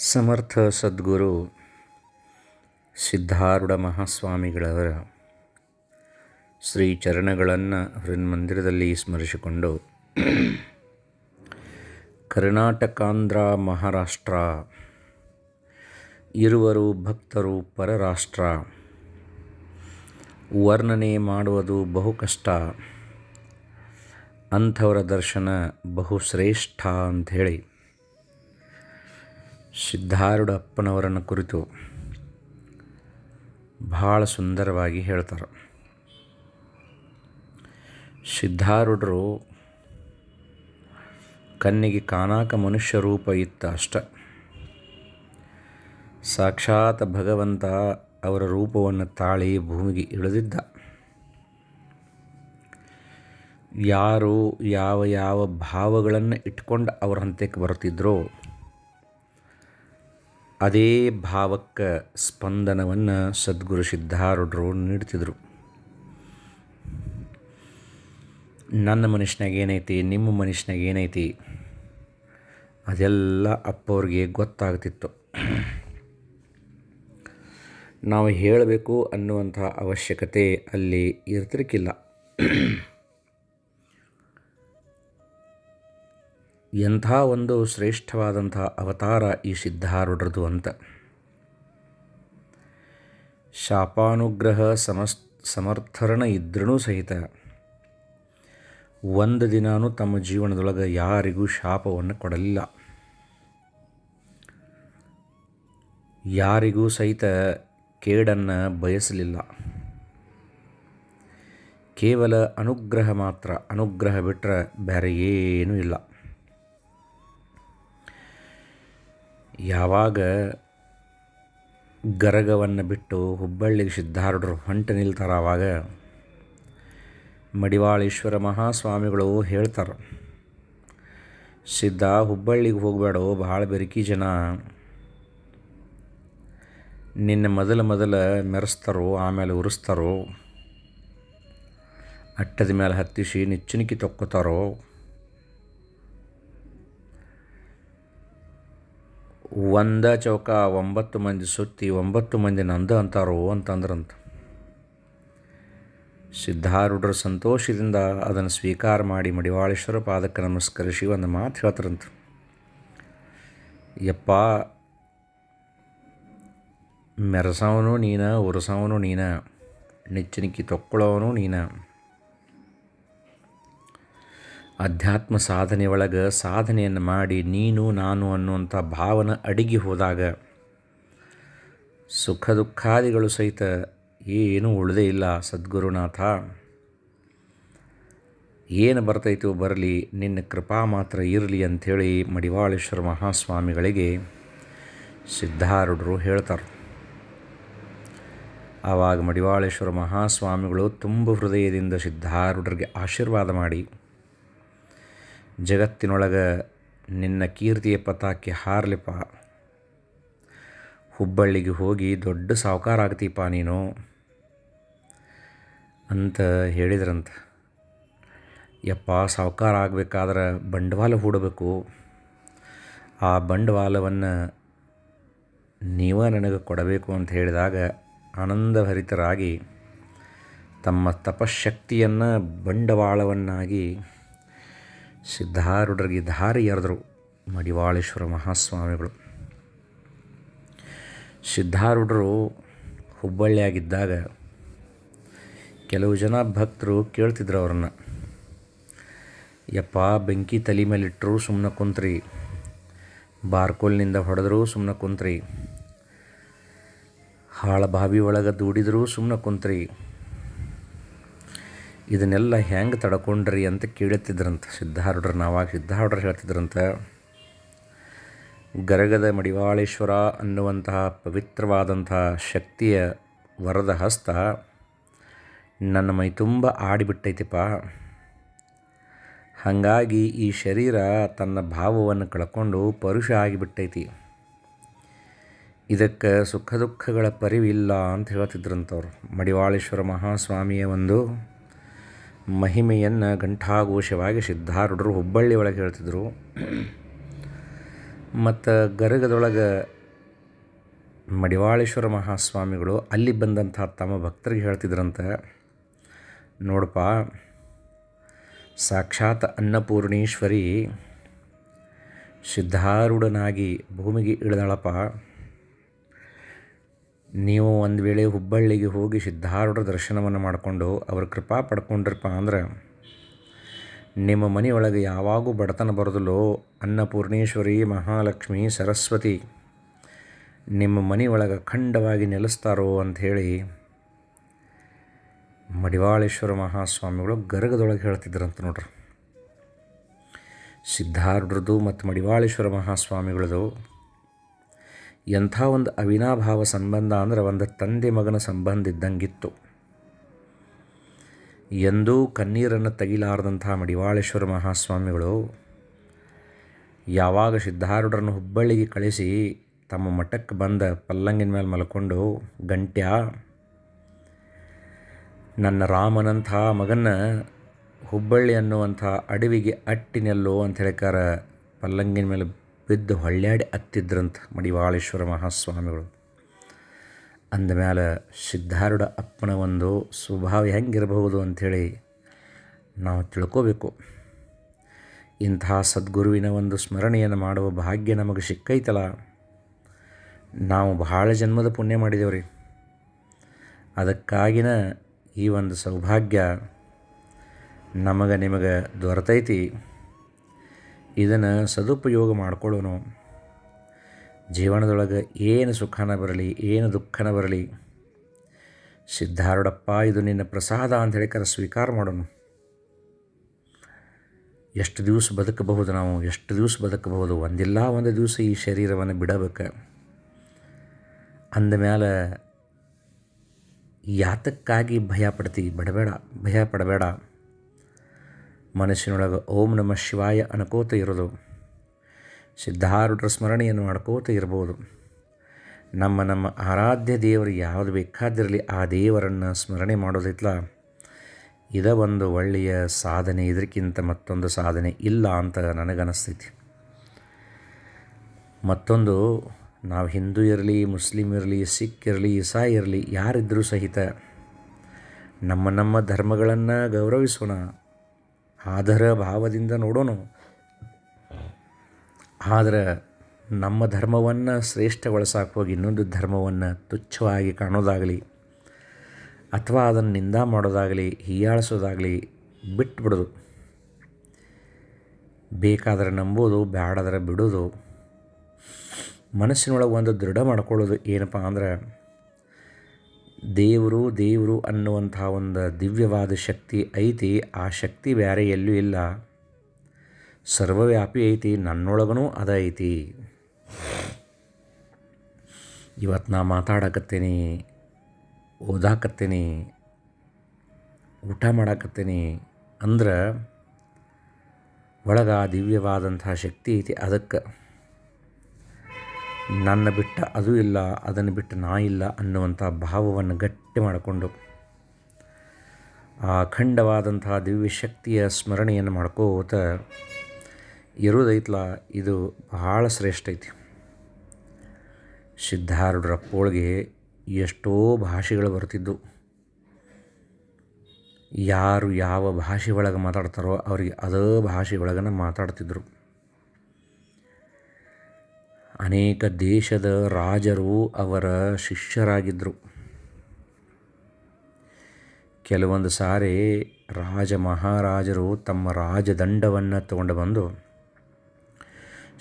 ಸಮರ್ಥ ಸದ್ಗುರು ಸಿದ್ಧಾರೂಢ ಮಹಾಸ್ವಾಮಿಗಳವರ ಶ್ರೀ ಚರಣಗಳನ್ನು ಹೃನ್ಮಂದಿರದಲ್ಲಿ ಸ್ಮರಿಸಿಕೊಂಡು ಕರ್ನಾಟಕಾಂಧ್ರ ಮಹಾರಾಷ್ಟ್ರ ಇರುವರು ಭಕ್ತರು ಪರರಾಷ್ಟ್ರ. ವರ್ಣನೆ ಮಾಡುವುದು ಬಹು ಕಷ್ಟ. ಅಂಥವರ ದರ್ಶನ ಬಹು ಶ್ರೇಷ್ಠ ಅಂಥೇಳಿ. ಸಿದ್ಧಾರೂಢ ಅಪ್ಪನವರನ್ನು ಕುರಿತು ಭಾಳ ಸುಂದರವಾಗಿ ಹೇಳ್ತಾರೆ. ಸಿದ್ಧಾರೂಢರು ಕಣ್ಣಿಗೆ ಕಾನಾಕ ಮನುಷ್ಯ ರೂಪ ಇತ್ತ ಅಷ್ಟ. ಸಾಕ್ಷಾತ್ ಭಗವಂತ ಅವರ ರೂಪವನ್ನು ತಾಳಿ ಭೂಮಿಗೆ ಇಳಿದಿದ್ದ. ಯಾರು ಯಾವ ಯಾವ ಭಾವಗಳನ್ನು ಇಟ್ಕೊಂಡು ಅವರ ಹಂತಕ್ಕೆ ಬರ್ತಿದ್ರೋ ಅದೇ ಭಾವಕ್ಕೆ ಸ್ಪಂದನವನ್ನು ಸದ್ಗುರು ಸಿದ್ಧಾರೂಢರು ನೀಡ್ತಿದ್ರು. ನನ್ನ ಮನುಷ್ಯನಾಗ ಏನೈತಿ, ನಿಮ್ಮ ಮನುಷ್ಯನಾಗ ಏನೈತಿ, ಅದೆಲ್ಲ ಅಪ್ಪವ್ರಿಗೆ ಗೊತ್ತಾಗ್ತಿತ್ತು. ನಾವು ಹೇಳಬೇಕು ಅನ್ನುವಂಥ ಅವಶ್ಯಕತೆ ಅಲ್ಲಿ ಇರ್ತಿರ್ಕಿಲ್ಲ. ಎಂಥ ಒಂದು ಶ್ರೇಷ್ಠವಾದಂಥ ಅವತಾರ ಈ ಸಿದ್ಧಾರೂಢರದು ಅಂತ. ಶಾಪಾನುಗ್ರಹ ಸಮಸ್, ಸಮರ್ಥರಣ ಇದ್ರೂ ಸಹಿತ ಒಂದು ದಿನಾನೂ ತಮ್ಮ ಜೀವನದೊಳಗೆ ಯಾರಿಗೂ ಶಾಪವನ್ನು ಕೊಡಲಿಲ್ಲ. ಯಾರಿಗೂ ಸಹಿತ ಕೇಡನ್ನು ಬಯಸಲಿಲ್ಲ. ಕೇವಲ ಅನುಗ್ರಹ ಮಾತ್ರ, ಅನುಗ್ರಹ ಬಿಟ್ಟರೆ ಬೇರೆ ಏನೂ ಇಲ್ಲ. ಯಾವಾಗ ಗರಗವನ್ನು ಬಿಟ್ಟು ಹುಬ್ಬಳ್ಳಿಗೆ ಸಿದ್ಧಾರೂಢರು ಹೊಂಟು ನಿಲ್ತಾರೆ ಆವಾಗ ಮಡಿವಾಳೇಶ್ವರ ಮಹಾಸ್ವಾಮಿಗಳು ಹೇಳ್ತಾರೆ, ಸಿದ್ಧ ಹುಬ್ಬಳ್ಳಿಗೆ ಹೋಗಬೇಡೋ, ಭಾಳ ಬೆರಕಿ ಜನ. ನಿನ್ನ ಮೊದಲ ಮೊದಲ ಮೆರೆಸ್ತಾರೋ, ಆಮೇಲೆ ಉರಿಸ್ತಾರೋ, ಅಟ್ಟದ ಮೇಲೆ ಹತ್ತಿಸಿ ನಿಚ್ಚಣಿಕೆ ತೊಕ್ಕೋತಾರೋ ಒಂದ ಚೌಕ ಒಂಬತ್ತು ಮಂದಿ ಸುತ್ತಿ ಒಂಬತ್ತು ಮಂದಿ ನಂದ ಅಂತಾರೋ ಅಂತಂದ್ರಂತ. ಸಿದ್ಧಾರೂಢರ ಸಂತೋಷದಿಂದ ಅದನ್ನು ಸ್ವೀಕಾರ ಮಾಡಿ ಮಡಿವಾಳೇಶ್ವರ ಪಾದಕ್ಕೆ ನಮಸ್ಕರಿಸಿ ಒಂದು ಮಾತು ಹೇಳ್ತಾರಂತ. ಯಪ್ಪ, ಮೆರೆಸವನು ನೀನ, ಉರಸವನು ನೀನ ನೆಚ್ಚಿನಿಕ್ಕಿ ತೊಕ್ಕೊಳ್ಳೋವನು ನೀನ. ಅಧ್ಯಾತ್ಮ ಸಾಧನೆ ಒಳಗೆ ಸಾಧನೆಯನ್ನು ಮಾಡಿ ನೀನು ನಾನು ಅನ್ನುವಂಥ ಭಾವನೆ ಅಡಗಿ ಹೋದಾಗ ಸುಖ ದುಃಖಾದಿಗಳು ಸಹಿತ ಏನೂ ಉಳಿದೇ ಇಲ್ಲ ಸದ್ಗುರುನಾಥ. ಏನು ಬರ್ತೈತೋ ಬರಲಿ, ನಿನ್ನ ಕೃಪಾ ಮಾತ್ರ ಇರಲಿ ಅಂಥೇಳಿ ಮಡಿವಾಳೇಶ್ವರ ಮಹಾಸ್ವಾಮಿಗಳಿಗೆ ಸಿದ್ಧಾರೂಢರು ಹೇಳ್ತಾರೆ. ಆವಾಗ ಮಡಿವಾಳೇಶ್ವರ ಮಹಾಸ್ವಾಮಿಗಳು ತುಂಬ ಹೃದಯದಿಂದ ಸಿದ್ಧಾರೂಢರಿಗೆ ಆಶೀರ್ವಾದ ಮಾಡಿ ಜಗತ್ತಿನೊಳಗೆ ನಿನ್ನ ಕೀರ್ತಿಯ ಪತಾಕೆ ಹಾರಲಿಪ್ಪ. ಹುಬ್ಬಳ್ಳಿಗೆ ಹೋಗಿ ದೊಡ್ಡ ಸಾವುಕಾರ ಆಗ್ತೀಪ ನೀನು. ಅಂತ ಹೇಳಿದ್ರಂತ. ಯಪ್ಪ, ಸಾವುಕಾರ ಆಗಬೇಕಾದ್ರೆ ಬಂಡವಾಳ ಹೂಡಬೇಕು. ಆ ಬಂಡವಾಳವನ್ನು ನೀವೇ ನನಗೆ ಕೊಡಬೇಕು ಅಂತ ಹೇಳಿದಾಗ ಆನಂದಭರಿತರಾಗಿ ತಮ್ಮ ತಪಶಕ್ತಿಯನ್ನು ಬಂಡವಾಳವನ್ನಾಗಿ ಸಿದ್ಧಾರೂಢರಿಗೆ ದಾರಿ ಎರೆದರು ಮಡಿವಾಳೇಶ್ವರ ಮಹಾಸ್ವಾಮಿಗಳು. ಸಿದ್ಧಾರೂಢರು ಹುಬ್ಬಳ್ಳಿಯಾಗಿದ್ದಾಗ ಕೆಲವು ಜನ ಭಕ್ತರು ಕೇಳ್ತಿದ್ರು ಅವ್ರನ್ನ. ಯಪ್ಪ, ಬೆಂಕಿ ತಲೆ ಮೇಲೆ ಇಟ್ಟರು ಸುಮ್ಮನೆ ಕುಂತ್ರಿ. ಬಾರ್ಕೋಲ್ನಿಂದ ಹೊಡೆದ್ರು ಸುಮ್ಮನೆ ಕುಂತ್ರಿ. ಹಾಳ ಬಾವಿ ಒಳಗೆ ದೂಡಿದ್ರು ಸುಮ್ಮನೆ ಕುಂತ್ರಿ. ಇದನ್ನೆಲ್ಲ ಹೆಂಗೆ ತಡ್ಕೊಂಡ್ರಿ ಅಂತ ಕೇಳುತ್ತಿದ್ರಂತ ಸಿದ್ಧಾರೂಢರು ನಾವಾಗ ಸಿದ್ಧಾರೂಢರು ಹೇಳ್ತಿದ್ರಂತ. ಗರಗದ ಮಡಿವಾಳೇಶ್ವರ ಅನ್ನುವಂತಹ ಪವಿತ್ರವಾದಂತಹ ಶಕ್ತಿಯ ವರದ ಹಸ್ತ ನನ್ನ ಮೈ ತುಂಬ ಆಡಿಬಿಟ್ಟೈತಿಪ್ಪ. ಹಾಗಾಗಿ ಈ ಶರೀರ ತನ್ನ ಭಾವವನ್ನು ಕಳ್ಕೊಂಡು ಪರುಷ ಆಗಿಬಿಟ್ಟೈತಿ. ಇದಕ್ಕೆ ಸುಖ ದುಃಖಗಳ ಪರಿವಿಲ್ಲ ಅಂತ ಹೇಳ್ತಿದ್ರಂಥವ್ರು ಮಡಿವಾಳೇಶ್ವರ ಮಹಾಸ್ವಾಮಿಯ ಒಂದು ಮಹಿಮೆಯನ್ನು ಘಂಟಾಘೋಷವಾಗಿ ಸಿದ್ಧಾರೂಢರು ಹುಬ್ಬಳ್ಳಿ ಒಳಗೆ ಹೇಳ್ತಿದ್ರು. ಮತ್ತು ಗರಗದೊಳಗೆ ಮಡಿವಾಳೇಶ್ವರ ಮಹಾಸ್ವಾಮಿಗಳು ಅಲ್ಲಿ ಬಂದಂಥ ತಮ್ಮ ಭಕ್ತರಿಗೆ ಹೇಳ್ತಿದ್ರಂತೆ. ನೋಡಪ್ಪ, ಸಾಕ್ಷಾತ್ ಅನ್ನಪೂರ್ಣೇಶ್ವರಿ ಸಿದ್ಧಾರೂಢನಾಗಿ ಭೂಮಿಗೆ ಇಳಿದಾಳಪ್ಪ. ನೀವು ಒಂದು ವೇಳೆ ಹುಬ್ಬಳ್ಳಿಗೆ ಹೋಗಿ ಸಿದ್ಧಾರೂಢ ದರ್ಶನವನ್ನು ಮಾಡಿಕೊಂಡು ಅವ್ರ ಕೃಪಾ ಪಡ್ಕೊಂಡ್ರಪ್ಪ ಅಂದ್ರೆ, ನಿಮ್ಮ ಮನೆಯೊಳಗೆ ಯಾವಾಗೂ ಬಡತನ ಬರೋದಿಲ್ಲೋ, ಅನ್ನಪೂರ್ಣೇಶ್ವರಿ, ಮಹಾಲಕ್ಷ್ಮಿ, ಸರಸ್ವತಿ, ನಿಮ್ಮ ಮನೆಯೊಳಗೆ ಅಖಂಡವಾಗಿ ನೆಲೆಸ್ತಾರೋ ಅಂಥೇಳಿ ಮಡಿವಾಳೇಶ್ವರ ಮಹಾಸ್ವಾಮಿಗಳು ಗರ್ಗದೊಳಗೆ ಹೇಳ್ತಿದ್ರಂತ ನೋಡ್ರಿ. ಸಿದ್ಧಾರೂಢರದು ಮತ್ತು ಮಡಿವಾಳೇಶ್ವರ ಮಹಾಸ್ವಾಮಿಗಳದು ಎಂಥ ಒಂದು ಅವಿನಾಭಾವ ಸಂಬಂಧ ಅಂದ್ರೆ ಒಂದು ತಂದೆ ಮಗನ ಸಂಬಂಧ ಇದ್ದಂಗಿತ್ತು. ಎಂದೂ ಕಣ್ಣೀರನ್ನು ತೆಗಿಲಾರದಂಥ ಮಡಿವಾಳೇಶ್ವರ ಮಹಾಸ್ವಾಮಿಗಳು ಯಾವಾಗ ಸಿದ್ಧಾರೂಢರನ್ನು ಹುಬ್ಬಳ್ಳಿಗೆ ಕಳಿಸಿ ತಮ್ಮ ಮಠಕ್ಕೆ ಬಂದ ಪಲ್ಲಂಗಿನ ಮೇಲೆ ಮಲ್ಕೊಂಡು, ಗಂಟ್ಯ, ನನ್ನ ರಾಮನಂಥ ಮಗನ ಹುಬ್ಬಳ್ಳಿ ಅನ್ನುವಂಥ ಅಡವಿಗೆ ಅಟ್ಟಿನೆಲ್ಲೋ ಅಂತ ಹೇಳಿಕಾರ ಪಲ್ಲಂಗಿನ ಮೇಲೆ ಬಿದ್ದು ಹೊಳ್ಳ್ಯಾಡಿ ಅತ್ತಿದ್ರಂತ ಮಡಿವಾಳೇಶ್ವರ ಮಹಾಸ್ವಾಮಿಗಳು. ಅಂದಮೇಲೆ ಸಿದ್ಧಾರೂಢ ಅಪ್ಪನ ಒಂದು ಸ್ವಭಾವ ಹೆಂಗಿರಬಹುದು ಅಂಥೇಳಿ ನಾವು ತಿಳ್ಕೋಬೇಕು. ಇಂತಹ ಸದ್ಗುರುವಿನ ಒಂದು ಸ್ಮರಣೆಯನ್ನು ಮಾಡುವ ಭಾಗ್ಯ ನಮಗೆ ಸಿಕ್ಕೈತಲ್ಲ ನಾವು ಬಹಳ ಜನ್ಮದ ಪುಣ್ಯ ಮಾಡಿದೇವ್ರಿ. ಅದಕ್ಕಾಗಿನ ಈ ಒಂದು ಸೌಭಾಗ್ಯ ನಮಗೆ ನಿಮಗೆ ದೊರೆತೈತಿ. ಇದನ್ನು ಸದುಪಯೋಗ ಮಾಡ್ಕೊಳ್ಳೋನು. ಜೀವನದೊಳಗೆ ಏನು ಸುಖನ ಬರಲಿ, ಏನು ದುಃಖನ ಬರಲಿ, ಸಿದ್ಧಾರೂಢಪ್ಪ, ಇದು ನಿನ್ನ ಪ್ರಸಾದ ಅಂತ ಹೇಳಿಕರ ಸ್ವೀಕಾರ ಮಾಡೋಣ ಎಷ್ಟು ದಿವಸ ಬದುಕಬಹುದು ನಾವು, ಎಷ್ಟು ದಿವಸ ಬದುಕಬಹುದು? ಒಂದಿಲ್ಲ, ಒಂದು ದಿವಸ ಈ ಶರೀರವನ್ನು ಬಿಡಬೇಕು. ಅಂದಮೇಲೆ ಯಾತಕ್ಕಾಗಿ ಭಯ ಪಡ್ತೀವಿ ಬಡಬೇಡ, ಭಯ ಪಡಬೇಡ. ಮನಸ್ಸಿನೊಳಗೆ ಓಂ ನಮ ಶಿವಾಯ ಅನ್ಕೋತ ಇರೋದು. ಸಿದ್ಧಾರೂಢರ ಸ್ಮರಣೆಯನ್ನು ಮಾಡ್ಕೋತ ಇರ್ಬೋದು. ನಮ್ಮ ನಮ್ಮ ಆರಾಧ್ಯ ದೇವರು ಯಾವುದು ಬೇಕಾದಿರಲಿ ಆ ದೇವರನ್ನು ಸ್ಮರಣೆ ಮಾಡೋದಿತ್ತಲ್ಲ ಇದ ಒಂದು ಒಳ್ಳೆಯ ಸಾಧನೆ ಇದಕ್ಕಿಂತ ಮತ್ತೊಂದು ಸಾಧನೆ ಇಲ್ಲ ಅಂತ ನನಗನ್ನಿಸ್ತೈತಿ ಮತ್ತೊಂದು, ನಾವು ಹಿಂದೂ ಇರಲಿ ಮುಸ್ಲಿಮ್ ಇರಲಿ, ಸಿಖ್ ಇರಲಿ, ಇಸಾಯಿ ಇರಲಿ ಯಾರಿದ್ದರೂ ಸಹಿತ ನಮ್ಮ ನಮ್ಮ ಧರ್ಮಗಳನ್ನು ಗೌರವಿಸೋಣ. ಆದರ ಭಾವದಿಂದ ನೋಡೋಣ ಆದರೆ ನಮ್ಮ ಧರ್ಮವನ್ನು ಶ್ರೇಷ್ಠಗೊಳಿಸಾಕ ಹೋಗಿ ಇನ್ನೊಂದು ಧರ್ಮವನ್ನು ತುಚ್ಛವಾಗಿ ಕಾಣೋದಾಗಲಿ, ಅಥವಾ ಅದನ್ನು ನಿಂದ ಮಾಡೋದಾಗಲಿ, ಹೀಯಾಳಿಸೋದಾಗಲಿ ಬಿಟ್ಬಿಡೋದು. ಬೇಕಾದರೆ ನಂಬೋದು ಬೇಡಾದರೆ ಬಿಡೋದು. ಮನಸ್ಸಿನೊಳಗೆ ಒಂದು ದೃಢ ಮಾಡ್ಕೊಳ್ಳೋದು ಏನಪ್ಪ ಅಂದ್ರೆ ದೇವರು ದೇವರು ಅನ್ನುವಂಥ ಒಂದು ದಿವ್ಯವಾದ ಶಕ್ತಿ ಐತಿ, ಆ ಶಕ್ತಿ ಬೇರೆ ಎಲ್ಲೂ ಇಲ್ಲ. ಸರ್ವವ್ಯಾಪಿ ಐತಿ ನನ್ನೊಳಗೂ ಅದ ಐತಿ. ಇವತ್ತು ನಾ ಮಾತಾಡಕತ್ತೀನಿ, ಓದಾಕತ್ತೀನಿ, ಊಟ ಮಾಡಾಕತ್ತೀನಿ ಅಂದ್ರೆ ಒಳಗೆ ದಿವ್ಯವಾದಂಥ ಶಕ್ತಿ ಐತಿ ಅದಕ್ಕೆ. ನನ್ನ ಬಿಟ್ಟ ಅದು ಇಲ್ಲ, ಅದನ್ನು ಬಿಟ್ಟು ನಾ ಇಲ್ಲ ಅನ್ನುವಂಥ ಭಾವವನ್ನು ಗಟ್ಟಿ ಮಾಡಿಕೊಂಡು ಆ ಅಖಂಡವಾದಂತಹ ದಿವ್ಯ ಶಕ್ತಿಯ ಸ್ಮರಣೆಯನ್ನು ಮಾಡ್ಕೋತ ಇರೋದೈತ್ಲ, ಇದು ಬಹಳ ಶ್ರೇಷ್ಠ ಐತಿ. ಸಿದ್ಧಾರೂಢರಪ್ಪೊಳಗೆ ಎಷ್ಟೋ ಭಾಷೆಗಳು ಬರ್ತಿದ್ದು ಯಾರು ಯಾವ ಭಾಷೆ ಒಳಗೆ ಮಾತಾಡ್ತಾರೋ ಅವರಿಗೆ ಅದೇ ಭಾಷೆ ಒಳಗನ ಮಾತಾಡ್ತಿದ್ರು. ಅನೇಕ ದೇಶದ ರಾಜರು ಅವರ ಶಿಷ್ಯರಾಗಿದ್ದರು. ಕೆಲವೊಂದು ಸಾರಿ ರಾಜ ಮಹಾರಾಜರು ತಮ್ಮ ರಾಜದಂಡವನ್ನು ತಗೊಂಡು ಬಂದು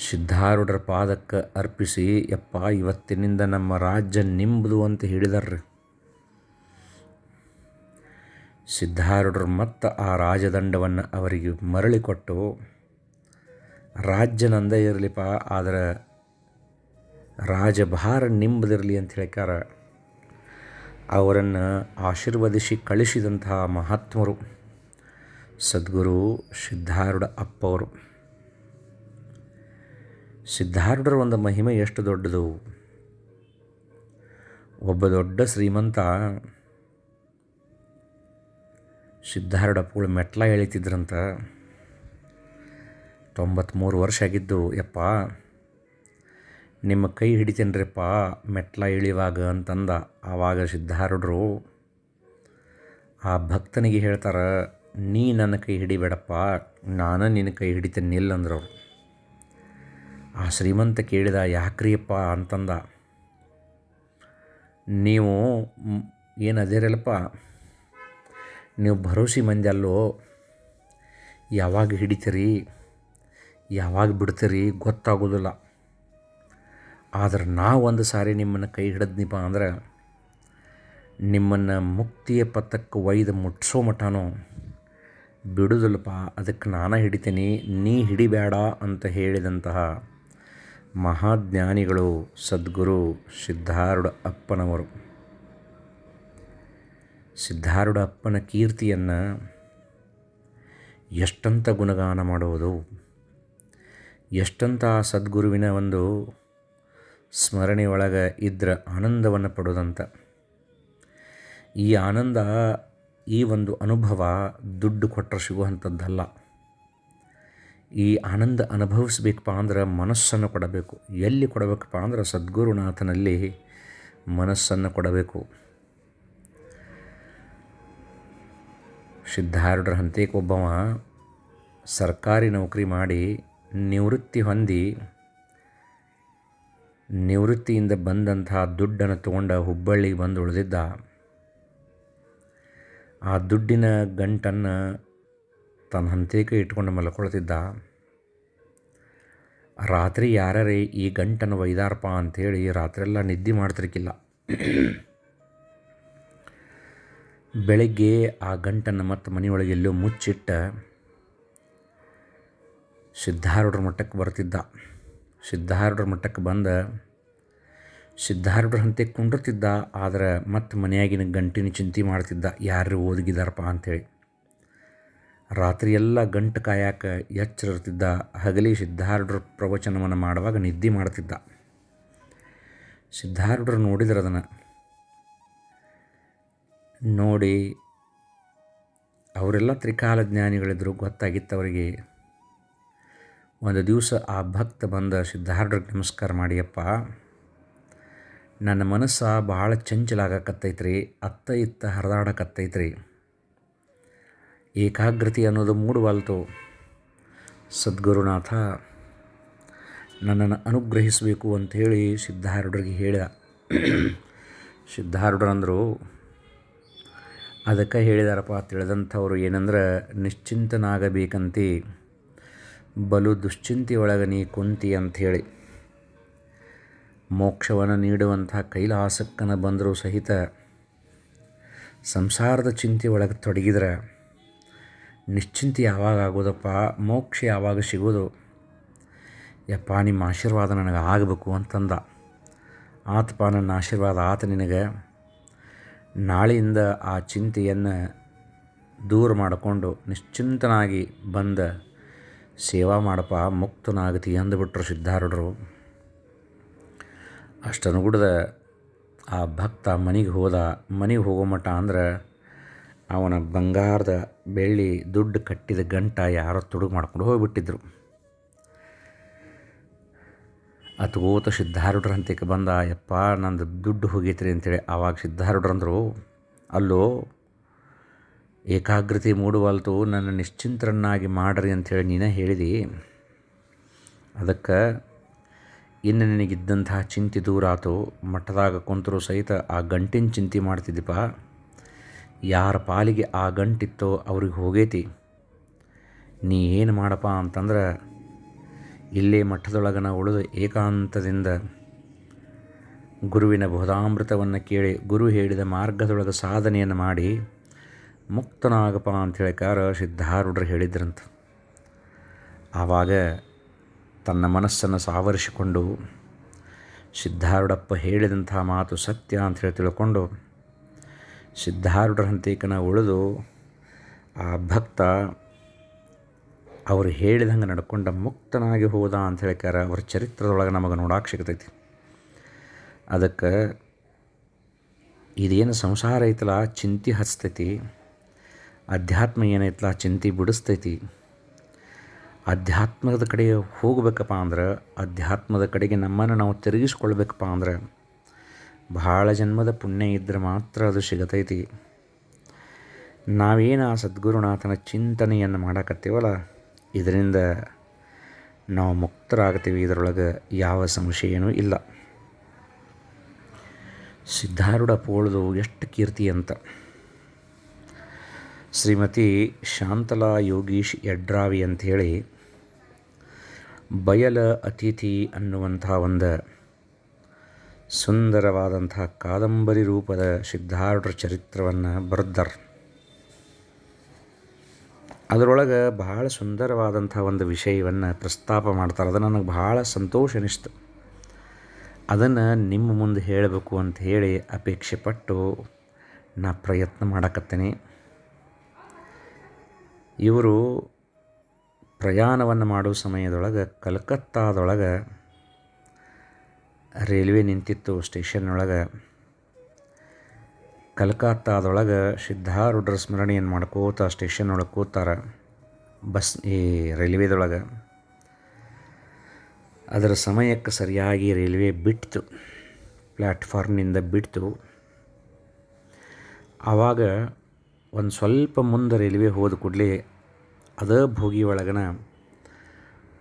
ಸಿದ್ಧಾರೂಢರ ಪಾದಕ್ಕೆ ಅರ್ಪಿಸಿ, ಯಪ್ಪ, ಇವತ್ತಿನಿಂದ ನಮ್ಮ ರಾಜ್ಯ ನಿಂಬುದು ಅಂತ ಹೇಳಿದಾರ್ರಿ. ಸಿದ್ಧಾರೂಢರು ಮತ್ತು ಆ ರಾಜದಂಡವನ್ನು ಅವರಿಗೆ ಮರಳಿ ಕೊಟ್ಟು ರಾಜ್ಯ ನಂದೇ ಇರಲಿಪ್ಪ, ಆದರೆ ರಾಜಭಾರ ನಿಂಬದಿರಲಿ ಅಂತ ಹೇಳ್ಕಾರ ಅವರನ್ನು ಆಶೀರ್ವದಿಸಿ ಕಳಿಸಿದಂತಹ ಮಹಾತ್ಮರು ಸದ್ಗುರು ಸಿದ್ಧಾರೂಢ ಅಪ್ಪವರು. ಸಿದ್ಧಾರೂಢರ ಒಂದು ಮಹಿಮೆ ಎಷ್ಟು ದೊಡ್ಡದು. ಒಬ್ಬ ದೊಡ್ಡ ಶ್ರೀಮಂತ ಸಿದ್ಧಾರೂಢಪ್ಪಗಳು ಮೆಟ್ಲ ಎಳಿತಿದ್ರಂತ. ತೊಂಬತ್ತ್ಮೂರು ವರ್ಷ ಆಗಿದ್ದು, ಯಪ್ಪ ನಿಮ್ಮ ಕೈ ಹಿಡಿತೇನ್ರಿಪ್ಪ ಮೆಟ್ಲ ಇಳಿವಾಗ ಅಂತಂದ ಆವಾಗ ಸಿದ್ಧಾರುಡ್ರು ಆ ಭಕ್ತನಿಗೆ ಹೇಳ್ತಾರೆ, ನೀ ನನ್ನ ಕೈ ಹಿಡಿಬೇಡಪ್ಪ, ನಾನು ನಿನ್ನ ಕೈ ಹಿಡಿತೇನೆ ನಿಲ್ಲಂದ್ರು ಅವರು ಆ ಶ್ರೀಮಂತ ಕೇಳಿದ, ಯಾಕ್ರಿಯಪ್ಪ ಅಂತಂದ. ನೀವು ಏನು ಅದೇರಲ್ಲಪ್ಪ, ನೀವು ಭರೋಸಿ ಮಂದಿ ಯಾವಾಗ ಹಿಡಿತೀರಿ, ಯಾವಾಗ ಬಿಡ್ತೀರಿ ಗೊತ್ತಾಗೋದಿಲ್ಲ. ಆದ್ರೆ ನಾ ಒಂದು ಸಾರಿ ನಿಮ್ಮನ್ನು ಕೈ ಹಿಡಿದ್ನಿಪ್ಪ ಅಂದ್ರೆ ನಿಮ್ಮನ್ನು ಮುಕ್ತಿಯ ಪಥಕ್ಕೆ ಒಯ್ದು ಮುಟ್ಸೋ ಮಠನೋ ಬಿಡುದಲ್ಪ ಅದಕ್ಕೆ ನಾನು ಹಿಡಿತೀನಿ, ನೀ ಹಿಡಿಬೇಡ ಅಂತ ಹೇಳಿದಂತಹ ಮಹಾಜ್ಞಾನಿಗಳು ಸದ್ಗುರು ಸಿದ್ಧಾರೂಢ ಅಪ್ಪನವರು. ಸಿದ್ಧಾರೂಢ ಅಪ್ಪನ ಕೀರ್ತಿಯನ್ನು ಎಷ್ಟಂತ ಗುಣಗಾನ ಮಾಡುವುದು, ಎಷ್ಟಂತ ಸದ್ಗುರುವಿನ ಒಂದು ಸ್ಮರಣೆ ಒಳಗೆ ಇದ್ರ ಆನಂದವನ್ನು ಪಡೋದಂತ. ಈ ಆನಂದ ಈ ಒಂದು ಅನುಭವ ದುಡ್ಡು ಕೊಟ್ಟರೆ ಸಿಗುವಂಥದ್ದಲ್ಲ ಈ ಆನಂದ ಅನುಭವಿಸ್ಬೇಕಪ್ಪ ಅಂದ್ರೆ ಮನಸ್ಸನ್ನು ಕೊಡಬೇಕು. ಎಲ್ಲಿ ಕೊಡಬೇಕಪ್ಪ ಅಂದ್ರೆ ಸದ್ಗುರುನಾಥನಲ್ಲಿ ಮನಸ್ಸನ್ನು ಕೊಡಬೇಕು. ಸಿದ್ಧಾರೂಢರ ಹಂತೇಕೊಬ್ಬವ ಒಬ್ಬವ ಸರ್ಕಾರಿ ನೌಕರಿ ಮಾಡಿ ನಿವೃತ್ತಿ ಹೊಂದಿ ನಿವೃತ್ತಿಯಿಂದ ಬಂದಂತಹ ದುಡ್ಡನ್ನು ತಗೊಂಡ ಹುಬ್ಬಳ್ಳಿಗೆ ಬಂದು ಉಳಿದಿದ್ದ ಆ ದುಡ್ಡಿನ ಗಂಟನ್ನು ತನ್ನ ಹಂತೇಕ ಇಟ್ಕೊಂಡು ಮಲ್ಕೊಳ್ತಿದ್ದ. ರಾತ್ರಿ ಯಾರೇ ಈ ಗಂಟನ್ನು ಒಯ್ದಾರಪ್ಪ ಅಂಥೇಳಿ ರಾತ್ರೆಲ್ಲ ನಿದ್ದೆ ಮಾಡ್ತಿರ್ಕಿಲ್ಲ ಬೆಳಗ್ಗೆ ಆ ಗಂಟನ್ನು ಮತ್ತು ಮನೆಯೊಳಗೆ ಎಲ್ಲೋ ಮುಚ್ಚಿಟ್ಟ ಸಿದ್ಧಾರೂಢರ ಮಟ್ಟಕ್ಕೆ ಬರ್ತಿದ್ದ. ಸಿದ್ಧಾರೂಢರ ಮಟ್ಟಕ್ಕೆ ಬಂದ, ಸಿದ್ಧಾರೂಢರ ಹಂತೆ ಕುಂಡಿರ್ತಿದ್ದ, ಆದರೆ ಮತ್ತೆ ಮನೆಯಾಗಿನ ಗಂಟಿನ ಚಿಂತೆ ಮಾಡ್ತಿದ್ದ ಯಾರು ಓದಗಿದಾರಪ್ಪ ಅಂಥೇಳಿ ರಾತ್ರಿ ಎಲ್ಲ ಗಂಟು ಕಾಯಕ ಎಚ್ಚರಿರ್ತಿದ್ದ, ಹಗಲಿ ಸಿದ್ಧಾರೂಢರ ಪ್ರವಚನವನ್ನು ಮಾಡುವಾಗ ನಿದ್ದೆ ಮಾಡ್ತಿದ್ದ. ಸಿದ್ಧಾರೂಢರು ನೋಡಿದ್ರೆ ಅದನ್ನು. ನೋಡಿ, ಅವರೆಲ್ಲ ತ್ರಿಕಾಲ ಜ್ಞಾನಿಗಳಿದ್ರು ಗೊತ್ತಾಗಿತ್ತು ಅವರಿಗೆ ಒಂದು ದಿವಸ ಆ ಭಕ್ತ ಬಂದ ಸಿದ್ಧಾರೂಢರಿಗೆ ನಮಸ್ಕಾರ ಮಾಡಿಯಪ್ಪ, ನನ್ನ ಮನಸ್ಸು ಭಾಳ ಚಂಚಲಾಗಕತ್ತೈತ್ರಿ, ಅತ್ತ ಇತ್ತ ಹರಿದಾಡಕತ್ತೈತ್ರಿ. ಏಕಾಗ್ರತೆ ಅನ್ನೋದು ಮೂಡವಲ್ತು ಸದ್ಗುರುನಾಥ, ನನ್ನನ್ನು ಅನುಗ್ರಹಿಸಬೇಕು ಅಂಥೇಳಿ ಸಿದ್ಧಾರೂಢರಿಗೆ ಹೇಳಿದ. ಸಿದ್ಧಾರೂಢರಂದರು, ಅದಕ್ಕೆ ಹೇಳಿದಾರಪ್ಪ ತಿಳಿದಂಥವ್ರು ಏನಂದ್ರೆ, ನಿಶ್ಚಿಂತನಾಗಬೇಕಂತೆ ಬಲು ದುಶ್ಚಿಂತೆ ಒಳಗೆ ನೀ ಕುಂತಿ ಅಂಥೇಳಿ. ಮೋಕ್ಷವನ್ನು ನೀಡುವಂಥ ಕೈಲಾಸಕ್ಕನ ಬಂದರೂ ಸಹಿತ ಸಂಸಾರದ ಚಿಂತೆ ಒಳಗೆ ತೊಡಗಿದ್ರೆ ನಿಶ್ಚಿಂತೆ ಯಾವಾಗ ಆಗೋದಪ್ಪ? ಮೋಕ್ಷ ಯಾವಾಗ ಸಿಗೋದು? ಯಪ್ಪ, ನಿಮ್ಮ ಆಶೀರ್ವಾದ ನನಗೆ ಆಗಬೇಕು ಅಂತಂದ. ಆತಪ್ಪ, ನನ್ನ ಆಶೀರ್ವಾದ ಆತ ನಿನಗೆ. ನಾಳೆಯಿಂದ ಆ ಚಿಂತೆಯನ್ನು ದೂರ ಮಾಡಿಕೊಂಡು ನಿಶ್ಚಿಂತನಾಗಿ ಬಂದ ಸೇವಾ ಮಾಡಪ್ಪ, ಮುಕ್ತನಾಗತಿ ಅಂದುಬಿಟ್ರು ಸಿದ್ಧಾರೂಢರು. ಅಷ್ಟನುಗುಡ್ದ ಆ ಭಕ್ತ ಮನೆಗೆ ಹೋದ, ಮನೆಗೆ ಹೋಗೋ ಮಠ ಅಂದ್ರೆ ಅವನ ಬಂಗಾರದ ಬೆಳ್ಳಿ ದುಡ್ಡು ಕಟ್ಟಿದ ಗಂಟ ಯಾರೋ ತುಡುಗು ಮಾಡ್ಕೊಂಡು ಹೋಗಿಬಿಟ್ಟಿದ್ರು. ಅತ್ಗೋತ ಸಿದ್ಧಾರೂಢರ ಹಂತಕ್ಕೆ ಬಂದ, ಯಪ್ಪ, ನಂದು ದುಡ್ಡು ಹೋಗೈತ್ರಿ ಅಂತೇಳಿ ಆವಾಗ ಸಿದ್ಧಾರೂಢರಂದರು, ಅಲ್ಲೋ ಏಕಾಗ್ರತೆ ಮೂಡುವಲ್ತು, ನನ್ನ ನಿಶ್ಚಿಂತರನ್ನಾಗಿ ಮಾಡ್ರಿ ಅಂಥೇಳಿ ನೀನೇ ಹೇಳಿದಿ. ಅದಕ್ಕೆ, ಇನ್ನು ನಿನಗಿದ್ದಂತಹ ಚಿಂತೆ ದೂರ ಆತು ಮಠದಾಗ ಕುಂತರೂ ಸಹಿತ ಆ ಗಂಟಿನ ಚಿಂತೆ ಮಾಡ್ತಿದ್ದೀಪ ಯಾರ ಪಾಲಿಗೆ ಆ ಗಂಟಿತ್ತೋ ಅವ್ರಿಗೆ ಹೋಗೈತಿ. ನೀ ಏನು ಮಾಡಪ್ಪ ಅಂತಂದ್ರೆ, ಇಲ್ಲೇ ಮಠದೊಳಗನ ಉಳಿದು ಏಕಾಂತದಿಂದ ಗುರುವಿನ ಬೋಧಾಮೃತವನ್ನು ಕೇಳಿ ಗುರು ಹೇಳಿದ ಮಾರ್ಗದೊಳಗೆ ಸಾಧನೆಯನ್ನು ಮಾಡಿ ಮುಕ್ತನಾಗಪ್ಪ ಅಂತ ಹೇಳಿಕಾರ ಸಿದ್ಧಾರೂಢರು ಹೇಳಿದ್ರಂತ. ಆವಾಗ ತನ್ನ ಮನಸ್ಸನ್ನು ಸಾವರಿಸಿಕೊಂಡು ಸಿದ್ಧಾರೂಢಪ್ಪ ಹೇಳಿದಂಥ ಮಾತು ಸತ್ಯ ಅಂತ ಹೇಳಿ ತಿಳ್ಕೊಂಡು ಸಿದ್ಧಾರೂಢರ ಹಂತೇಕನ ಉಳಿದು ಆ ಭಕ್ತ ಅವರು ಹೇಳಿದಂಗೆ ನಡ್ಕೊಂಡ ಮುಕ್ತನಾಗಿ ಹೋದ ಅಂತ ಹೇಳಿಕಾರ ಅವ್ರ ಚರಿತ್ರದೊಳಗೆ ನಮಗೆ ನೋಡಕ್ಕೆ ಸಿಗ್ತೈತಿ. ಅದಕ್ಕೆ ಇದೇನು ಸಂಸಾರ ಐತಲ್ಲ, ಚಿಂತೆ ಹಚ್ತೈತಿ ಅಧ್ಯಾತ್ಮ ಏನೈತಲ್ಲ ಚಿಂತೆ ಬಿಡಿಸ್ತೈತಿ. ಅಧ್ಯಾತ್ಮದ ಕಡೆ ಹೋಗಬೇಕಪ್ಪ ಅಂದ್ರೆ, ಅಧ್ಯಾತ್ಮದ ಕಡೆಗೆ ನಮ್ಮನ್ನು ನಾವು ತಿರುಗಿಸ್ಕೊಳ್ಬೇಕಪ್ಪ ಅಂದ್ರೆ, ಭಾಳ ಜನ್ಮದ ಪುಣ್ಯ ಇದ್ದರೆ ಮಾತ್ರ ಅದು ಸಿಗತೈತಿ. ನಾವೇನು ಆ ಸದ್ಗುರುನಾಥನ ಚಿಂತನೆಯನ್ನು ಮಾಡಕತ್ತೀವಲ್ಲ, ಇದರಿಂದ ನಾವು ಮುಕ್ತರಾಗ್ತೀವಿ ಇದರೊಳಗೆ ಯಾವ ಸಂಶಯನೂ ಇಲ್ಲ. ಸಿದ್ಧಾರೂಢ ಪೋಳ್ದು ಎಷ್ಟು ಕೀರ್ತಿ ಅಂತ. ಶ್ರೀಮತಿ ಶಾಂತಲಾ ಯೋಗೀಶ್ ಯಡ್ರಾವಿ ಅಂಥೇಳಿ ಬಯಲ ಅತಿಥಿ ಅನ್ನುವಂಥ ಒಂದು ಸುಂದರವಾದಂಥ ಕಾದಂಬರಿ ರೂಪದ ಸಿದ್ಧಾರ್ಢ ಚರಿತ್ರವನ್ನು ಬರೆದಾರ. ಅದರೊಳಗೆ ಬಹಳ ಸುಂದರವಾದಂಥ ಒಂದು ವಿಷಯವನ್ನು ಪ್ರಸ್ತಾಪ ಮಾಡ್ತಾರೆ. ಅದು ನನಗೆ ಬಹಳ ಸಂತೋಷ ಅನಿಸ್ತು. ಅದನ್ನು ನಿಮ್ಮ ಮುಂದೆ ಹೇಳಬೇಕು ಅಂತ ಹೇಳಿ ಅಪೇಕ್ಷೆ ಪಟ್ಟು ನಾ ಪ್ರಯತ್ನ ಮಾಡಕತ್ತೇನೆ. ಇವರು ಪ್ರಯಾಣವನ್ನು ಮಾಡೋ ಸಮಯದೊಳಗೆ ಕಲ್ಕತ್ತಾದೊಳಗೆ ರೈಲ್ವೆ ನಿಂತಿತ್ತು ಸ್ಟೇಷನ್ನೊಳಗೆ. ಕಲ್ಕತ್ತಾದೊಳಗೆ ಸಿದ್ಧಾರೂಢರ ಸ್ಮರಣೆಯನ್ನು ಮಾಡ್ಕೋತ ಸ್ಟೇಷನ್ ಒಳಗೆ ಕೂತಾರ ಬಸ್, ಈ ರೈಲ್ವೆದೊಳಗೆ. ಅದರ ಸಮಯಕ್ಕೆ ಸರಿಯಾಗಿ ರೈಲ್ವೆ ಬಿಡ್ತು ಪ್ಲ್ಯಾಟ್ಫಾರ್ಮ್ನಿಂದ ಬಿಡ್ತು ಆವಾಗ ಒಂದು ಸ್ವಲ್ಪ ಮುಂದೆ ರೈಲ್ವೆ ಹೋದ ಕೂಡಲೇ ಅದೇ ಭೋಗಿ ಒಳಗನ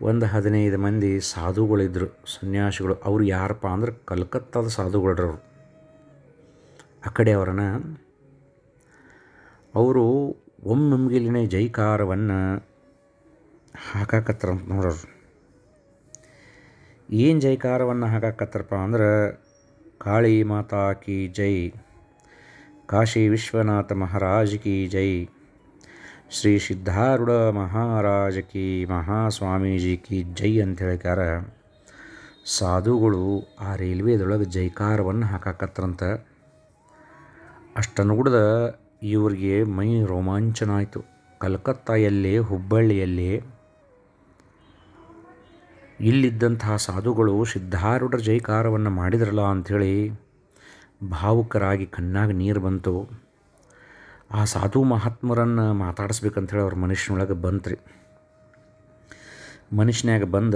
ಒಂದು ಹದಿನೈದು ಮಂದಿ ಸಾಧುಗಳಿದ್ದರು ಸನ್ಯಾಸಿಗಳು. ಅವ್ರು ಯಾರಪ್ಪ ಅಂದ್ರೆ ಕಲ್ಕತ್ತಾದ ಸಾಧುಗಳರವರು ಆ ಕಡೆ ಅವರನ್ನ ಅವರು ಒಮ್ಮೆಮ್ಗಿಲಿನ ಜೈಕಾರವನ್ನು ಹಾಕಾಕತ್ತಾರ ನೋಡೋರು ಏನು ಜೈಕಾರವನ್ನು ಹಾಕಾಕತ್ತಾರಪ್ಪ ಅಂದ್ರೆ, ಕಾಳಿ ಮಾತಾ ಕಿ ಜೈ ಕಾಶಿ ವಿಶ್ವನಾಥ ಮಹಾರಾಜ ಕಿ ಜೈ. ಶ್ರೀ ಸಿದ್ಧಾರೂಢ ಮಹಾರಾಜ ಕಿ ಮಹಾಸ್ವಾಮೀಜಿ ಕಿ ಜೈ ಅಂತ ಹೇಳಿಕಾರ ಸಾಧುಗಳು ಆ ರೈಲ್ವೆದೊಳಗೆ ಜೈಕಾರವನ್ನು ಹಾಕಾಕತ್ರಂತ ಅಷ್ಟು ನೋಡಿದ ಇವರಿಗೆ ಮೈ ರೋಮಾಂಚನ ಆಯಿತು ಕಲ್ಕತ್ತಾಯಲ್ಲಿ, ಹುಬ್ಬಳ್ಳಿಯಲ್ಲಿ ಇಲ್ಲಿದ್ದಂತಹ ಸಾಧುಗಳು ಸಿದ್ಧಾರೂಢರ ಜೈಕಾರವನ್ನು ಮಾಡಿದ್ರಲ್ಲ ಅಂಥೇಳಿ ಭಾವುಕರಾಗಿ ಕಣ್ಣಾಗ ನೀರು ಬಂತು. ಆ ಸಾಧು ಮಹಾತ್ಮರನ್ನು ಮಾತಾಡಿಸ್ಬೇಕಂಥೇಳಿ ಅವ್ರ ಮನುಷ್ಯನೊಳಗೆ ಬಂತು ರೀ ಮನುಷ್ಯನಾಗ ಬಂದ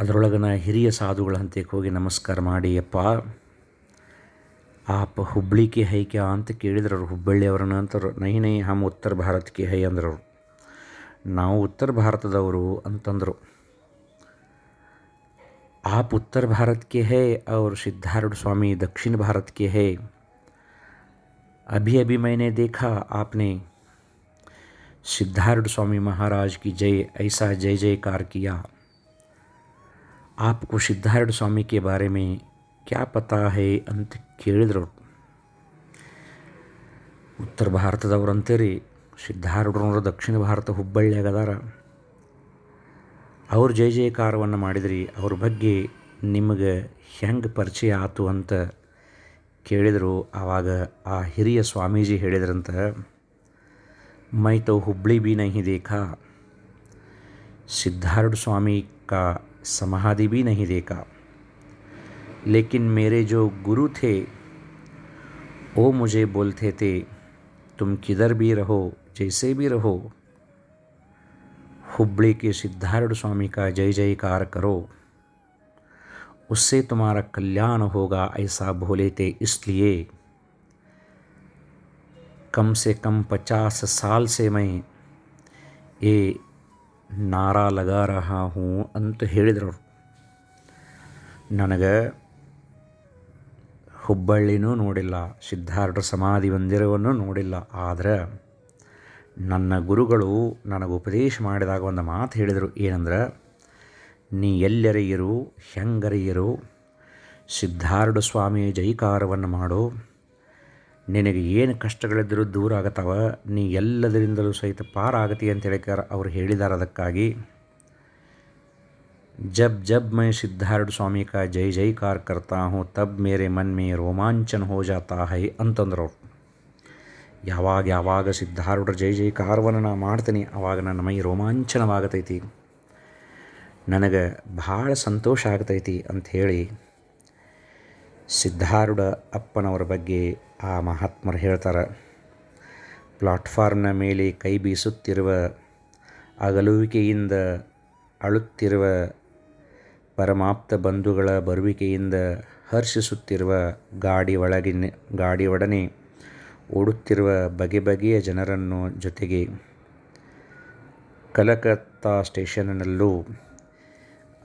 ಅದರೊಳಗನ ಹಿರಿಯ ಸಾಧುಗಳಂತೆ ಹೋಗಿ ನಮಸ್ಕಾರ ಮಾಡಿ, ಅಪ್ಪ, ಆಪ ಹೈ ಹೈಕೆ ಅಂತ ಕೇಳಿದ್ರು ಅವರು. ಹುಬ್ಬಳ್ಳಿಯವ್ರನ್ನ ಅಂತಾರೆ. ನೈ ನೈ ಹಮ್ಮ ಉತ್ತರ ಭಾರತಕ್ಕೆ ಹೈ ಅಂದ್ರವರು ನಾವು ಉತ್ತರ ಭಾರತದವರು ಅಂತಂದರು. आप उत्तर भारत के है और सिद्धारूढ़ स्वामी दक्षिण भारत के है अभी अभी मैंने देखा आपने सिद्धारूढ़ स्वामी महाराज की जय ऐसा जय जयकार किया आपको सिद्धारूढ़ स्वामी के बारे में क्या पता है ಅಂತ ಕೇಳಿದ್ರು ಉತ್ತರ ಭಾರತದವ್ರು ಅಂತೀರಿ ಸಿದ್ಧಾರೂಢರವರು ದಕ್ಷಿಣ ಭಾರತ ಹುಬ್ಬಳ್ಳಿಯಾಗ ಅದಾರ ಅವ್ರು ಜಯ ಜಯಕಾರವನ್ನು ಮಾಡಿದ್ರಿ ಅವ್ರ ಬಗ್ಗೆ ನಿಮಗೆ ಹೆಂಗೆ ಪರಿಚಯ ಆತು ಅಂತ ಕೇಳಿದರು ಆವಾಗ ಆ ಹಿರಿಯ ಸ್ವಾಮೀಜಿ ಹೇಳಿದ್ರಂತ ಮೈ ತೋ ಹುಬ್ಬಳ್ಳಿ ಬಿ ನಹಿ देखा सिद्धारूढ़ स्वामी का समाधि भी नहीं देखा लेकिन मेरे जो गुरु थे वो मुझे बोलते थे तुम किधर भी रहो जैसे भी रहो हुबली के सिद्धारूढ़ स्वामी का जय जयकार करो उससे तुम्हारा कल्याण होगा ऐसा बोले थे इसलिए कम से कम पचास साल से मैं ये ನಾರಾ ಲಗಾ ರಹಾ ಹೂ ಅಂತ ಹೇಳಿದ್ರು ನನಗೆ ಹುಬ್ಬಳ್ಳಿನೂ ನೋಡಿಲ್ಲ ಸಿದ್ಧಾರ್ಢ ಸಮಾಧಿ ಮಂದಿರವನ್ನು ನೋಡಿಲ್ಲ ಆದರೆ ನನ್ನ ಗುರುಗಳು ನನಗೆ ಉಪದೇಶ ಮಾಡಿದಾಗ ಒಂದು ಮಾತು ಹೇಳಿದರು. ಏನಂದ್ರೆ, ನೀ ಎಲ್ಲರಿಯರು ಹೆಂಗರಿಯರು ಹೆಂಗರೇ ಸಿದ್ಧಾರ್ಢ ಸ್ವಾಮಿ ಜೈಕಾರವನ್ನು ಮಾಡು. ನಿನಗೆ ಏನು ಕಷ್ಟಗಳಿದ್ದರೂ ದೂರ ಆಗತ್ತವ, ನೀ ಎಲ್ಲದರಿಂದಲೂ ಸಹಿತ ಪಾರಾಗತಿ ಅಂತ ಹೇಳಿ ಅವರು ಹೇಳಿದಾರೆ ಅದಕ್ಕಾಗಿ ಜಬ್ ಜಬ್ ಮೈ ಸಿದ್ಧಾರ್ಢ ಸ್ವಾಮಿ ಕಾ ಜೈ ಜೈಕಾರ ಕರ್ತಾ ಹೂँ, ತಬ್ ಮೇರೆ ಮನ್ ಮೇ ರೋಮಾಂಚನ್ ಹೋ ಜಾತಾ ಹೈ ಅಂತಂದ್ರು ಅವ್ರು. ಯಾವಾಗ ಯಾವಾಗ ಸಿದ್ಧಾರೂಢರ ಜೈ ಜೈಕಾರವನ್ನು ನಾ ಮಾಡ್ತೀನಿ ಆವಾಗ ನನ್ನ ಮೈ ರೋಮಾಂಚನವಾಗತೈತಿ. ನನಗೆ ಭಾಳ ಸಂತೋಷ ಆಗ್ತೈತಿ ಅಂಥೇಳಿ ಸಿದ್ಧಾರೂಢ ಅಪ್ಪನವರ ಬಗ್ಗೆ ಆ ಮಹಾತ್ಮರು ಹೇಳ್ತಾರೆ. ಪ್ಲಾಟ್ಫಾರ್ಮ್ನ ಮೇಲೆ ಕೈ ಬೀಸುತ್ತಿರುವ, ಅಗಲುವಿಕೆಯಿಂದ ಅಳುತ್ತಿರುವ, ಪರಮಾಪ್ತ ಬಂಧುಗಳ ಬರುವಿಕೆಯಿಂದ ಹರ್ಷಿಸುತ್ತಿರುವ ಗಾಡಿ ಒಳಗಿನ, ಗಾಡಿ ಒಡನೆ ಓಡುತ್ತಿರುವ ಬಗೆ ಬಗೆಯ ಜನರನ್ನು ಜೊತೆಗೆ ಕಲಕತ್ತಾ ಸ್ಟೇಷನ್ನಲ್ಲೂ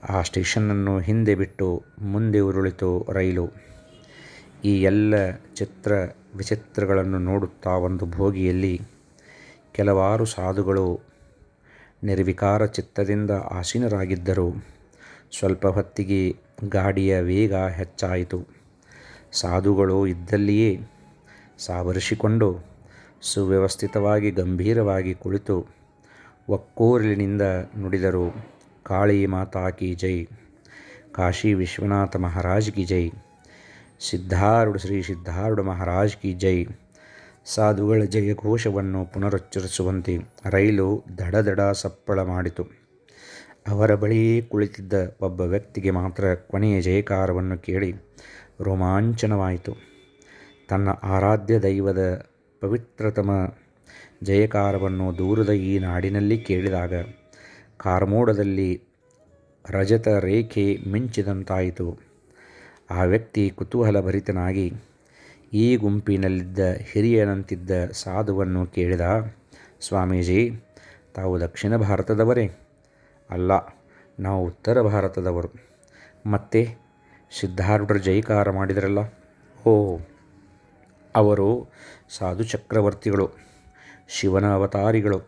ಆ ಸ್ಟೇಷನ್ನನ್ನು ಹಿಂದೆ ಬಿಟ್ಟು ಮುಂದೆ ಉರುಳಿತು ರೈಲು. ಈ ಎಲ್ಲ ಚಿತ್ರ ವಿಚಿತ್ರಗಳನ್ನು ನೋಡುತ್ತಾ ಒಂದು ಭೋಗಿಯಲ್ಲಿ ಕೆಲವಾರು ಸಾಧುಗಳು ನಿರ್ವಿಕಾರ ಚಿತ್ತದಿಂದ ಆಸೀನರಾಗಿದ್ದರು. ಸ್ವಲ್ಪ ಹೊತ್ತಿಗೆ ಗಾಡಿಯ ವೇಗ ಹೆಚ್ಚಾಯಿತು. ಸಾಧುಗಳು ಇದ್ದಲ್ಲಿಯೇ ಸಾವರಿಸಿಕೊಂಡು ಸುವ್ಯವಸ್ಥಿತವಾಗಿ ಗಂಭೀರವಾಗಿ ಕುಳಿತು ಒಕ್ಕೋರಲಿನಿಂದ ನುಡಿದರು, ಕಾಳಿ ಮಾತಾ ಕಿ ಜೈ, ಕಾಶಿ ವಿಶ್ವನಾಥ ಮಹಾರಾಜ್ ಕಿ ಜೈ, ಸಿದ್ಧಾರೂಢ ಶ್ರೀ ಸಿದ್ಧಾರೂಢ ಮಹಾರಾಜ್ ಕಿ ಜೈ, ಸಾಧುಗಳ ಜಯಘೋಷವನ್ನು ಪುನರುಚ್ಚರಿಸುವಂತೆ ರೈಲು ದಡದಡ ಸಪ್ಪಳ ಮಾಡಿತು. ಅವರ ಬಳಿಯೇ ಕುಳಿತಿದ್ದ ಒಬ್ಬ ವ್ಯಕ್ತಿಗೆ ಮಾತ್ರ ಕೊನೆಯ ಜಯಕಾರವನ್ನು ಕೇಳಿ ರೋಮಾಂಚನವಾಯಿತು. ತನ್ನ ಆರಾಧ್ಯ ದೈವದ ಪವಿತ್ರತಮ ಜಯಕಾರವನ್ನು ದೂರದ ಈ ನಾಡಿನಲ್ಲಿ ಕೇಳಿದಾಗ ಕಾರ್ಮೋಡದಲ್ಲಿ ರಜತ ರೇಖೆ ಮಿಂಚಿದಂತಾಯಿತು. ಆ ವ್ಯಕ್ತಿ ಕುತೂಹಲಭರಿತನಾಗಿ ಈ ಗುಂಪಿನಲ್ಲಿದ್ದ ಹಿರಿಯನಂತಿದ್ದ ಸಾಧುವನ್ನು ಕೇಳಿದ, ಸ್ವಾಮೀಜಿ, ತಾವು ದಕ್ಷಿಣ ಭಾರತದವರೇ? ಅಲ್ಲ, ನಾವು ಉತ್ತರ ಭಾರತದವರು. ಮತ್ತೆ ಸಿದ್ಧಾರೂಢರ ಜೈಕಾರ ಮಾಡಿದರಲ್ಲ? ಓ ಅವರು ಸಾಧು ಚಕ್ರವರ್ತಿಗಳು, ಶಿವನ ಅವತಾರಿಗಳು,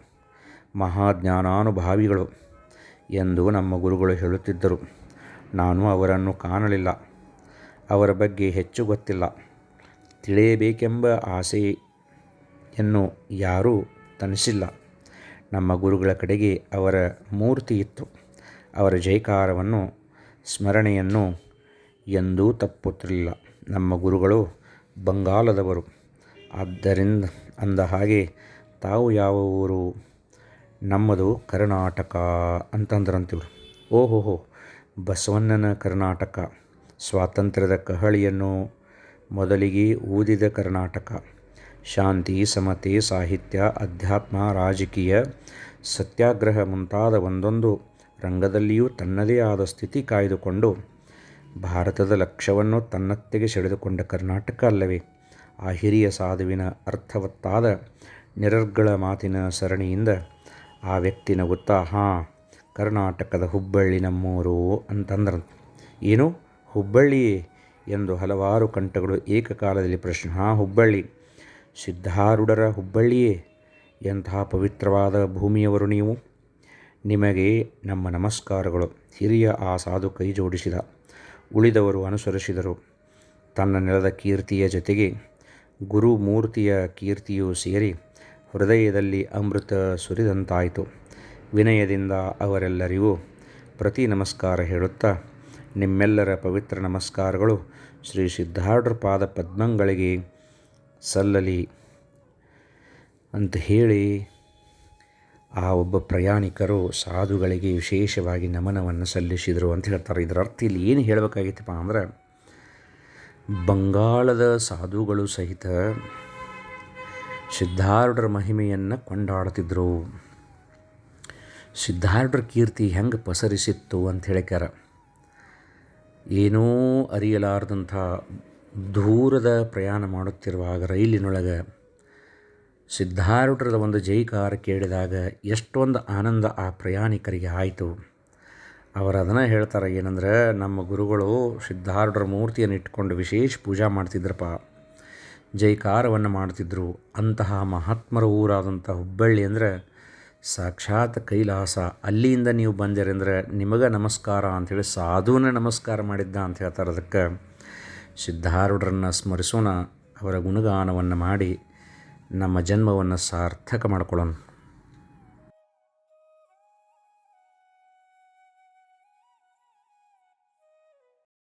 ಮಹಾಜ್ಞಾನಾನುಭಾವಿಗಳು ಎಂದು ನಮ್ಮ ಗುರುಗಳು ಹೇಳುತ್ತಿದ್ದರು. ನಾನು ಅವರನ್ನು ಕಾಣಲಿಲ್ಲ. ಅವರ ಬಗ್ಗೆ ಹೆಚ್ಚು ಗೊತ್ತಿಲ್ಲ. ತಿಳಿಯಬೇಕೆಂಬ ಆಸೆಯನ್ನು ಯಾರೂ ತನಿಸಿಲ್ಲ. ನಮ್ಮ ಗುರುಗಳ ಕಡೆಗೆ ಅವರ ಮೂರ್ತಿ ಇತ್ತು. ಅವರ ಜೈಕಾರವನ್ನು ಸ್ಮರಣೆಯನ್ನು ಎಂದೂ ತಪ್ಪುತ್ತಿರಲಿಲ್ಲ. ನಮ್ಮ ಗುರುಗಳು ಬಂಗಾಲದವರು. ಆದ್ದರಿಂದ ಅಂದ ಹಾಗೆ, ತಾವು ಯಾವ ಊರು? ನಮ್ಮದು ಕರ್ನಾಟಕ ಅಂತಂದ್ರಂತಿವ್ರು. ಓಹೋಹೋ, ಬಸವಣ್ಣನ ಕರ್ನಾಟಕ. ಸ್ವಾತಂತ್ರ್ಯದ ಕಹಳಿಯನ್ನು ಮೊದಲಿಗೆ ಊದಿದ ಕರ್ನಾಟಕ. ಶಾಂತಿ, ಸಮತೆ, ಸಾಹಿತ್ಯ, ಅಧ್ಯಾತ್ಮ, ರಾಜಕೀಯ, ಸತ್ಯಾಗ್ರಹ ಮುಂತಾದ ಒಂದೊಂದು ರಂಗದಲ್ಲಿಯೂ ತನ್ನದೇ ಆದ ಸ್ಥಿತಿ ಕಾಯ್ದುಕೊಂಡು ಭಾರತದ ಲಕ್ಷ್ಯವನ್ನು ತನ್ನತ್ತೆಗೆ ಸೆಳೆದುಕೊಂಡ ಕರ್ನಾಟಕ ಅಲ್ಲವೇ? ಆ ಹಿರಿಯ ಸಾಧುವಿನ ಅರ್ಥವತ್ತಾದ ನಿರರ್ಗಳ ಮಾತಿನ ಸರಣಿಯಿಂದ ಆ ವ್ಯಕ್ತಿ ನಗುತ್ತಾ, ಹಾಂ, ಕರ್ನಾಟಕದ ಹುಬ್ಬಳ್ಳಿ ನಮ್ಮೂರು ಅಂತಂದ್ರ, ಏನು? ಹುಬ್ಬಳ್ಳಿಯೇ ಎಂದು ಹಲವಾರು ಕಂಠಗಳು ಏಕಕಾಲದಲ್ಲಿ ಪ್ರಶ್ನೆ, ಹಾಂ, ಹುಬ್ಬಳ್ಳಿ, ಸಿದ್ಧಾರೂಢರ ಹುಬ್ಬಳ್ಳಿಯೇ? ಎಂತಹ ಪವಿತ್ರವಾದ ಭೂಮಿಯವರು ನೀವು? ನಿಮಗೆ ನಮ್ಮ ನಮಸ್ಕಾರಗಳು ಹಿರಿಯ ಆ ಸಾಧು ಕೈ ಜೋಡಿಸಿದ. ಉಳಿದವರು ಅನುಸರಿಸಿದರು. ತನ್ನ ನೆಲದ ಕೀರ್ತಿಯ ಜೊತೆಗೆ ಗುರುಮೂರ್ತಿಯ ಕೀರ್ತಿಯೂ ಸೇರಿ ಹೃದಯದಲ್ಲಿ ಅಮೃತ ಸುರಿದಂತಾಯಿತು. ವಿನಯದಿಂದ ಅವರೆಲ್ಲರಿಗೂ ಪ್ರತಿ ನಮಸ್ಕಾರ ಹೇಳುತ್ತಾ, ನಿಮ್ಮೆಲ್ಲರ ಪವಿತ್ರ ನಮಸ್ಕಾರಗಳು ಶ್ರೀ ಸಿದ್ಧಾರ್ಢ ಪಾದ ಪದ್ಮಗಳಿಗೆ ಸಲ್ಲಲಿ ಅಂತ ಹೇಳಿ ಆ ಒಬ್ಬ ಪ್ರಯಾಣಿಕರು ಸಾಧುಗಳಿಗೆ ವಿಶೇಷವಾಗಿ ನಮನವನ್ನು ಸಲ್ಲಿಸಿದರು ಅಂತ ಹೇಳ್ತಾರೆ. ಇದರ ಅರ್ಥ ಇಲ್ಲಿ ಏನು ಹೇಳಬೇಕಾಗಿತ್ತಪ್ಪ ಅಂದ್ರೆ, ಬಂಗಾಳದ ಸಾಧುಗಳು ಸಹಿತ ಸಿದ್ಧಾರೂಢರ ಮಹಿಮೆಯನ್ನು ಕೊಂಡಾಡ್ತಿದ್ರು. ಸಿದ್ಧಾರೂಢರ ಕೀರ್ತಿ ಹೆಂಗೆ ಪಸರಿಸಿತ್ತು ಅಂತ ಹೇಳ್ಯಾರ ಏನೂ ಅರಿಯಲಾರದಂಥ ದೂರದ ಪ್ರಯಾಣ ಮಾಡುತ್ತಿರುವಾಗ ರೈಲಿನೊಳಗೆ ಸಿದ್ಧಾರೂಢರದ ಒಂದು ಜೈಕಾರ ಕೇಳಿದಾಗ ಎಷ್ಟೊಂದು ಆನಂದ ಆ ಪ್ರಯಾಣಿಕರಿಗೆ ಆಯಿತು. ಅವರು ಅದನ್ನು ಹೇಳ್ತಾರೆ, ಏನಂದ್ರೆ, ನಮ್ಮ ಗುರುಗಳು ಸಿದ್ಧಾರೂಢರ ಮೂರ್ತಿಯನ್ನು ಇಟ್ಕೊಂಡು ವಿಶೇಷ ಪೂಜಾ ಮಾಡ್ತಿದ್ರಪ್ಪ, ಜೈಕಾರವನ್ನು ಮಾಡ್ತಿದ್ದರು ಅಂತಹ ಮಹಾತ್ಮರ ಊರಾದಂಥ ಹುಬ್ಬಳ್ಳಿ ಅಂದರೆ ಸಾಕ್ಷಾತ್ ಕೈಲಾಸ. ಅಲ್ಲಿಯಿಂದ ನೀವು ಬಂದಿರಂದ್ರೆ ನಿಮಗೆ ನಮಸ್ಕಾರ ಅಂಥೇಳಿ ಸಾಧುವನ್ನ ನಮಸ್ಕಾರ ಮಾಡಿದ್ದ ಅಂತ ಹೇಳ್ತಾರೆ ಅದಕ್ಕೆ. ಸಿದ್ಧಾರೂಢರನ್ನು ಸ್ಮರಿಸೋಣ, ಅವರ ಗುಣಗಾನವನ್ನು ಮಾಡಿ. ನಮ್ಮ ಜನ್ಮವನ್ನು ಸಾರ್ಥಕ ಮಾಡ್ಕೊಳ್ಳೋಣ.